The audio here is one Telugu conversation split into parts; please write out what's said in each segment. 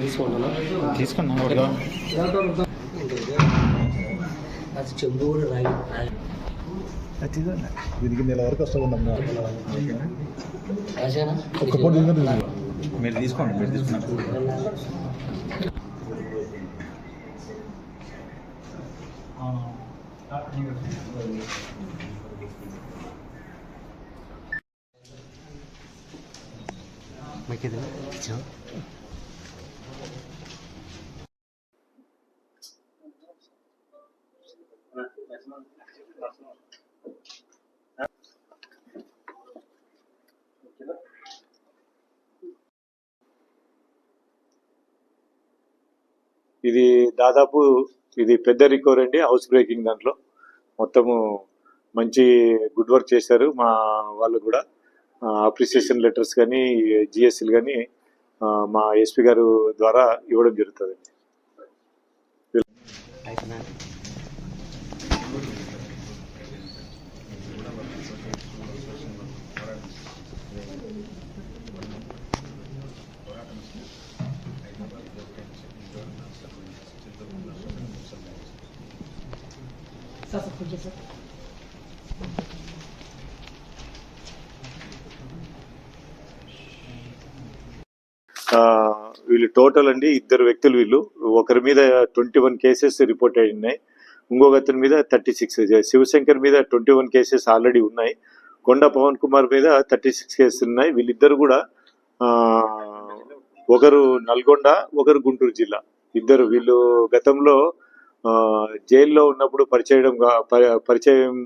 తీసుకుంటున్నా తీసుకున్నా ఒకటిగా అది చెంబు కూడా రాగి రాగి దీనికి నెల వరకు వస్తా ఉన్నాం రాజేనా ఒక్క పూట తింటే మీరు తీసుకోండి మీరు తీసుకున్నారు ఇది ఇది దాదాపు ఇది పెద్ద రికవరీ అండి హౌస్ బ్రేకింగ్ దాంట్లో. మొత్తము మంచి గుడ్ వర్క్ చేశారు మా వాళ్ళు కూడా. అప్రిసియేషన్ లెటర్స్ కానీ జిఎస్సీలు కానీ మా ఎస్పీ గారు ద్వారా ఇవ్వడం జరుగుతుంది అయిపోయిందా వీళ్ళు టోటల్ అండి ఇద్దరు వ్యక్తులు వీళ్ళు. ఒకరి మీద ట్వంటీ వన్ కేసెస్ రిపోర్ట్ అయి ఉన్నాయి ఇంకొక అతని మీద థర్టీ సిక్స్. శివశంకర్ మీద ట్వంటీ వన్ కేసెస్ ఆల్రెడీ ఉన్నాయి. కొండ పవన్ కుమార్ మీద థర్టీ సిక్స్ కేసెస్ ఉన్నాయి. వీళ్ళిద్దరు కూడా ఒకరు నల్గొండ ఒకరు గుంటూరు జిల్లా. ఇద్దరు వీళ్ళు గతంలో జైల్లో ఉన్నప్పుడు పరిచయం పరిచయం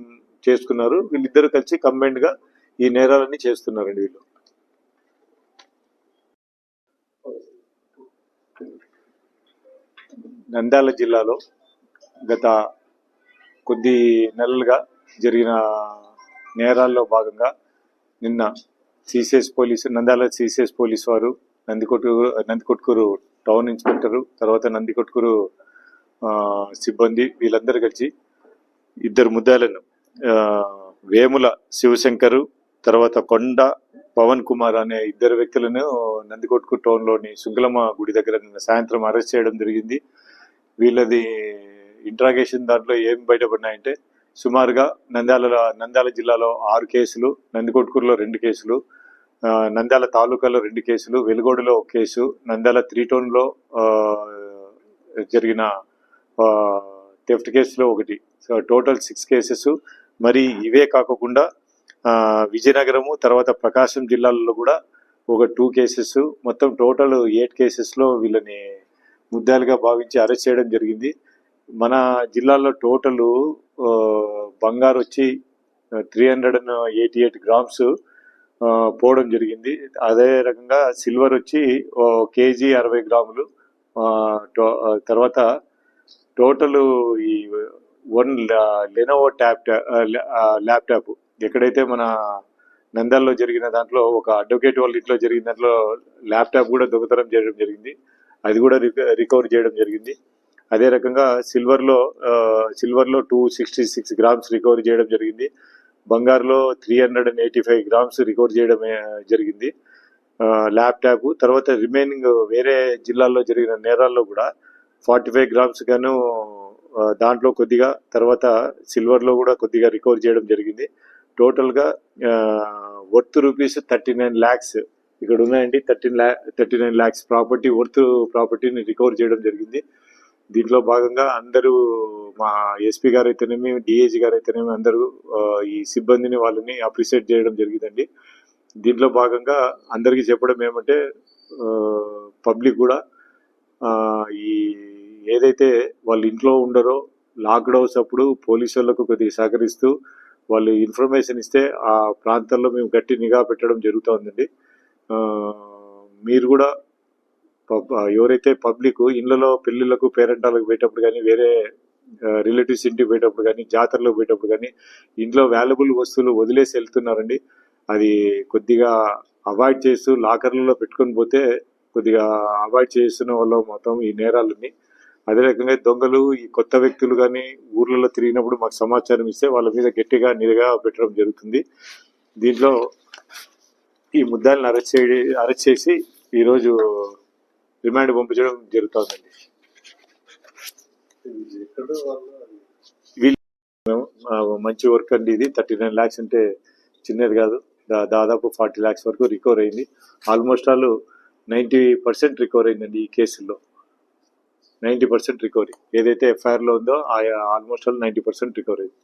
చేసుకున్నారు. వీళ్ళిద్దరు కలిసి కంబైన్డ్గా ఈ నేరాలన్నీ చేస్తున్నారండి వీళ్ళు. నంద్యాల జిల్లాలో గత కొద్ది నెలలుగా జరిగిన నేరాల్లో భాగంగా నిన్న CCS police Nandyal CCS police వారు నందికొట్కూరు నందికొట్కూరు టౌన్ ఇన్స్పెక్టరు తర్వాత నందికొట్కూరు సిబ్బంది వీళ్ళందరూ కలిసి ఇద్దరు ముద్దాలను వేముల శివశంకరు తర్వాత కొండ పవన్ కుమార్ అనే ఇద్దరు వ్యక్తులను నందికొట్కు టౌన్లోని శుంకులమ్మ గుడి దగ్గర నిన్న సాయంత్రం అరెస్ట్ చేయడం జరిగింది. వీళ్ళది ఇంట్రాగేషన్ దాంట్లో ఏం బయటపడినాయంటే సుమారుగా నంద్యాల నంద్యాల జిల్లాలో ఆరు కేసులు నందికొట్కూరులో రెండు కేసులు నంద్యాల తాలూకాలో రెండు కేసులు వెలుగోడులో ఒక కేసు నంద్యాల త్రీటోన్లో జరిగిన థెఫ్ట్ కేసులో ఒకటి. సో టోటల్ సిక్స్ కేసెస్ మరి ఇవే కాకుండా విజయనగరము తర్వాత ప్రకాశం జిల్లాలలో కూడా ఒక టూ కేసెస్ మొత్తం టోటల్ ఎయిట్ కేసెస్లో వీళ్ళని ముద్దాలుగా భావించి అరెస్ట్ చేయడం జరిగింది. మన జిల్లాలో టోటల్ బంగారు వచ్చి three hundred and eighty eight grams పోవడం జరిగింది. అదే రకంగా సిల్వర్ వచ్చి ఓ కేజీ అరవై గ్రాములు టో- తర్వాత టోటల్ ఈ వన్ లెనోవో ట్యాప్ ల్యాప్టాప్. ఎక్కడైతే మన నంద్యాలలో జరిగిన దాంట్లో ఒక అడ్వకేట్ వాళ్ళ ఇంట్లో జరిగిన దాంట్లో ల్యాప్టాప్ కూడా దొంగతనం చేయడం జరిగింది. అది కూడా రికవర్ చేయడం జరిగింది. అదే రకంగా సిల్వర్లో సిల్వర్లో two sixty six grams recover చేయడం జరిగింది. బంగారులో three hundred and eighty five grams recover చేయడం జరిగింది. ల్యాప్టాప్ తర్వాత రిమైనింగ్ వేరే జిల్లాల్లో జరిగిన నేరాల్లో కూడా ఫార్టీ ఫైవ్ గ్రామ్స్ గాను దాంట్లో కొద్దిగా తర్వాత సిల్వర్లో కూడా కొద్దిగా రికవర్ చేయడం జరిగింది. టోటల్గా worth rupees thirty nine lakhs ఇక్కడ ఉన్నాయండి. Thirteen ల్యా thirty nine lakhs property worth ప్రాపర్టీని రికవర్ చేయడం జరిగింది. దీంట్లో భాగంగా అందరూ మా ఎస్పీ గారు అయితేనేమి డిఏజీ గారు అయితేనేమి అందరూ ఈ సిబ్బందిని వాళ్ళని అప్రిషియేట్ చేయడం జరిగిందండి. దీంట్లో భాగంగా అందరికీ చెప్పడం ఏమంటే పబ్లిక్ కూడా ఈ ఏదైతే వాళ్ళు ఇంట్లో ఉండరో లాక్డౌన్స్ అప్పుడు పోలీసు వాళ్ళకు కొద్దిగా సహకరిస్తూ వాళ్ళు ఇన్ఫర్మేషన్ ఇస్తే ఆ ప్రాంతాల్లో మేము గట్టి నిఘా పెట్టడం జరుగుతూ ఉందండి. మీరు కూడా పబ్- ఎవరైతే పబ్లిక్ ఇళ్ళలో పెళ్ళిళ్ళకు పేరెంటాలకు పోయేటప్పుడు కానీ వేరే రిలేటివ్స్ ఇంటికి పోయేటప్పుడు కానీ జాతరలో పోయేటప్పుడు కానీ ఇంట్లో వాల్యుబుల్ వస్తువులు వదిలేసి వెళ్తున్నారండి. అది కొద్దిగా అవాయిడ్ చేస్తూ లాకర్లలో పెట్టుకొని పోతే కొద్దిగా అవాయిడ్ చేస్తున్న వల్ల మొత్తం ఈ నేరాలని అదే రకంగా దొంగలు ఈ కొత్త వ్యక్తులు కానీ ఊర్లలో తిరిగినప్పుడు మాకు సమాచారం ఇస్తే వాళ్ళ మీద గట్టిగా నిఘా పెట్టడం జరుగుతుంది. దీంట్లో ఈ ముద్దాలను అరెస్ట్ చేయ అరెస్ట్ చేసి ఈరోజు రిమాండ్ పంపించడం జరుగుతుందండి. వీళ్ళు మంచి వర్క్ అండి ఇది. థర్టీ నైన్ ల్యాక్స్ అంటే చిన్నది కాదు. దాదాపు ఫార్టీ ల్యాక్స్ వరకు రికవర్ అయింది. Almost all ninety percent recover అయిందండి ఈ కేసుల్లో. Ninety percent recovery. ఏదైతే ఎఫ్ఐఆర్లో ఉందో ఆ almost all ninety percent recovery అయింది.